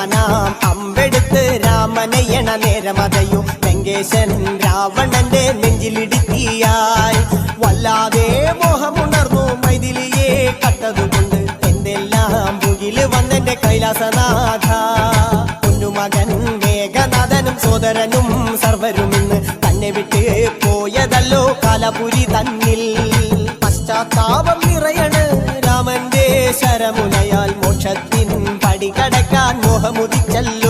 കൈലാസനാം അമ്പെടുത്ത് രാമനയണ നേരമതയും ലങ്കേശൻ രാവണന്റെ നെഞ്ചിലിടുക്കിയായി. വല്ലാതെ മോഹമുണർന്നു മൈഥിലിയെ കട്ടതുകൊണ്ട് എന്തെല്ലാം മുകിൽ വന്നെന്റെ കൈലാസനാഥ. കുഞ്ഞുമകൻ മേഘനാഥനും സോദരനും സർവരും ഇന്ന് തന്നെ വിട്ട് പോയതല്ലോ കാലപുരി തന്നിൽ. പശ്ചാത്താപം നിറയണ് మోహముది చల్లు.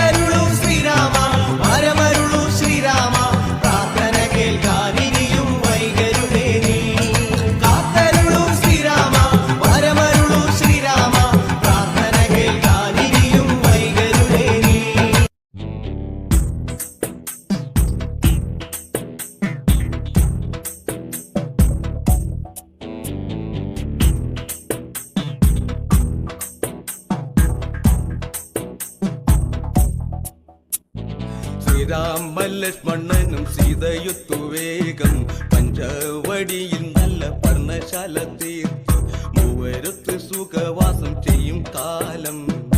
ശ്രീരാമ ലക്ഷ്മണനും സീതയുത്തു വേഗം പഞ്ചവടിയിൽ നല്ല പർണശാല തീർത്തു. മൂവരുത്ത് സുഖവാസം ചെയ്യും കാലം.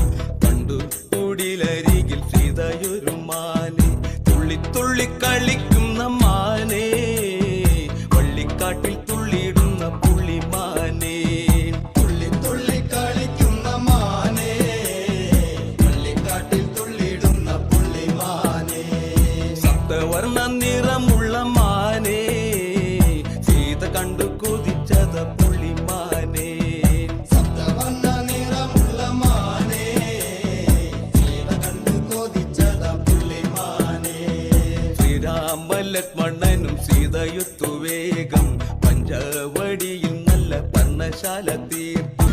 ലക്ഷ്മണനും സീതയുത്തു വേഗം. പഞ്ചവടിയിൽ നല്ല പർണശാല തീർത്തു.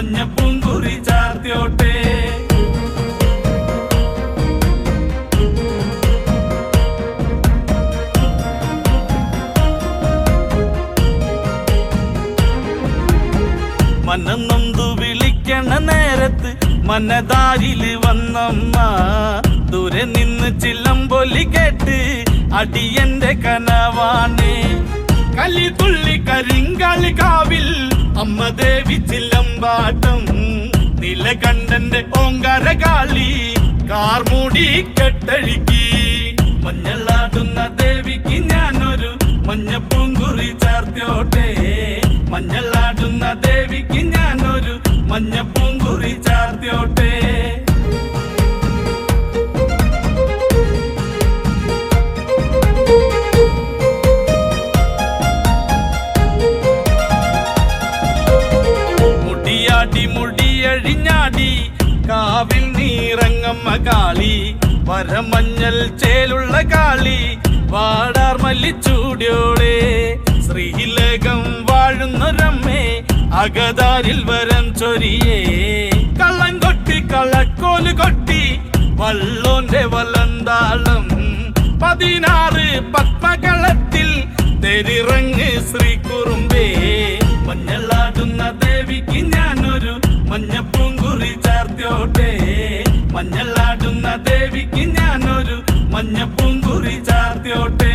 ഞാനൊരു മഞ്ഞപ്പൂങ്കുറി ചാർത്തിയോട്ടെ. മനന്നൊന്തു വിളിക്കണ നേരത്ത് മനതാരിൽ വന്നമ്മ. ദൂരെ നിന്ന് ചില്ലമ്പൊലി കേട്ട് അടിയന്റെ കനവാണ്. കലി തുള്ളി കരിങ്കാളി കാവിൽ അമ്മ ദേവി ചില്ലമ്പാട്ടം നിലകണ്ഠന്റെ ഓങ്കാര കാളി കാർമൂടി കെട്ടഴുക്കി. മഞ്ഞളാടുന്ന ദേവിക്ക് ഞാനൊരു മഞ്ഞപ്പൂങ്കുറി ചാർത്തോട്ടെ മഞ്ഞളാടുന്ന ദേവിക്ക് ഞാനൊരു മുടിയാടി മുടിയഴിഞ്ഞാടി കാവിൽ നീറങ്ങമ്മ കാളി വരമഞ്ഞൽ ചേലുള്ള കാളി വാടാർ മല്ലിച്ചൂടിയോളെ ശ്രീലകം വാഴുന്നൊരമ്മേ അകതാരിൽ വരം ചൊരിയേ. കള്ളം കൊട്ടി കളക്കോൽ കൊട്ടി വള്ളോന്റെ വലന്താളം. പതിനാറ് പത്മകളത്തിൽ തെരിറങ്ങ് ശ്രീ ചാർത്തിയോട്ടെ മഞ്ഞളാടുന്ന ദേവിക്ക് ഞാനൊരു മഞ്ഞപ്പൂങ്കുറി ചാർത്തിയോട്ടെ?